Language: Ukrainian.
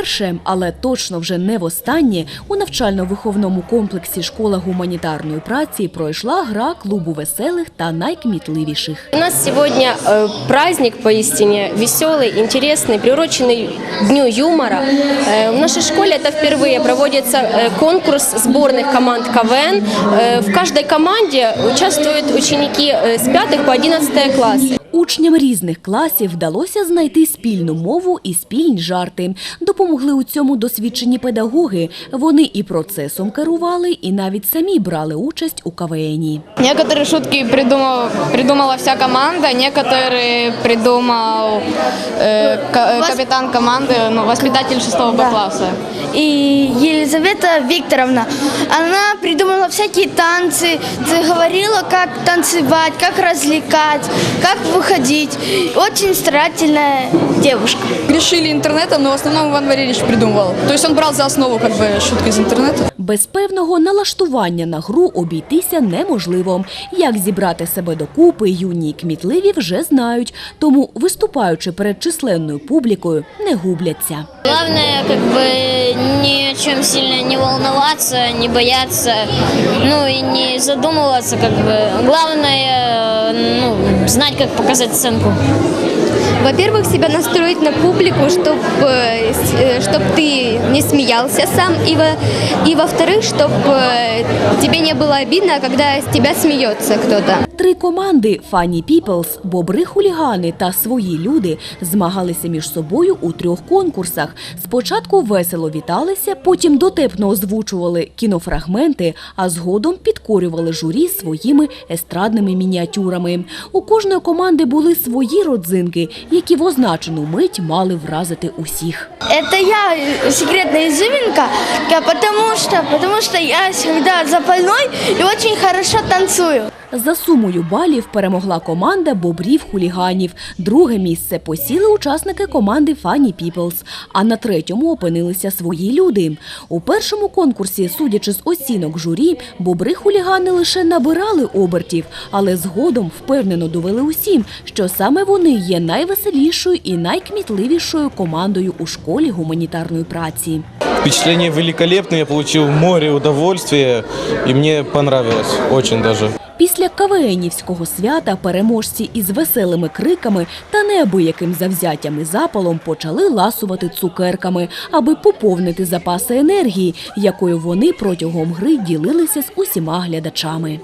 вперше, але точно вже не востаннє, у навчально-виховному комплексі школа гуманітарної праці пройшла гра клубу веселих та найкмітливіших. У нас сегодня э, праздник поистине веселый, интересный, приуроченный Дню юмора. Э, в нашей школе это впервые проводится э, конкурс сборных команд КВН. Э, в каждой команде участвуют ученики э, с 5 по 11 классы. Учням різних класів вдалося знайти спільну мову і спільні жарти. Допомогли у цьому досвідчені педагоги. Вони і процесом керували, і навіть самі брали участь у КВНі. Некоторые шутки придумал, придумала вся команда, некоторые придумал э, ка- э, капитан команды, ну, воспитатель шестого Б класса. И Елизавета Викторовна, она придумала всякие танцы, т- говорила, как танцевать, как развлекать, как выходить. Очень старательная девушка. Грешили интернетом, но в основном Иван Валерьевич придумывал. То есть он брал за основу как бы шутки из интернета. Без певного налаштування на гру обійтися неможливо. Як зібрати себе докупи, юні й кмітливі вже знають, тому, виступаючи перед численною публікою, не губляться. Главное, как бы ни о чем сильно не волноваться, не бояться, ну и не задумываться, как бы. Главное, ну, знать, как показать сценку. Во-первых, себя настроить на публику, чтобы чтоб ты не смеялся сам, и, во, и во-вторых, чтобы тебе не было обидно, когда с тебя смеется кто-то. Три команди Funny Peoples, бобри-хулігани та свої люди змагалися між собою у трьох конкурсах. Спочатку весело віталися, потім дотепно озвучували кінофрагменти, а згодом підкорювали журі своїми естрадними мініатюрами. У кожної команди були свої родзинки, які в означену мить мали вразити усіх. Это я секретна ізюмінка, тому що, тому що я завжди запальной і очень хорошо танцую. За сумою балів перемогла команда бобрів-хуліганів. Друге місце посіли учасники команди Funny Peoples, а на третьому опинилися свої люди. У першому конкурсі, судячи з оцінок журі, бобри-хулігани лише набирали обертів, але згодом впевнено довели усім, що саме вони є найвеселішою і найкмітливішою командою у школі гуманітарної праці. Впечатление великолепное, я получил море удовольствия, и мне понравилось очень даже. Після КВНівського свята переможці із веселими криками та неабияким завзяттям і запалом почали ласувати цукерками, аби поповнити запаси енергії, якою вони протягом гри ділилися з усіма глядачами.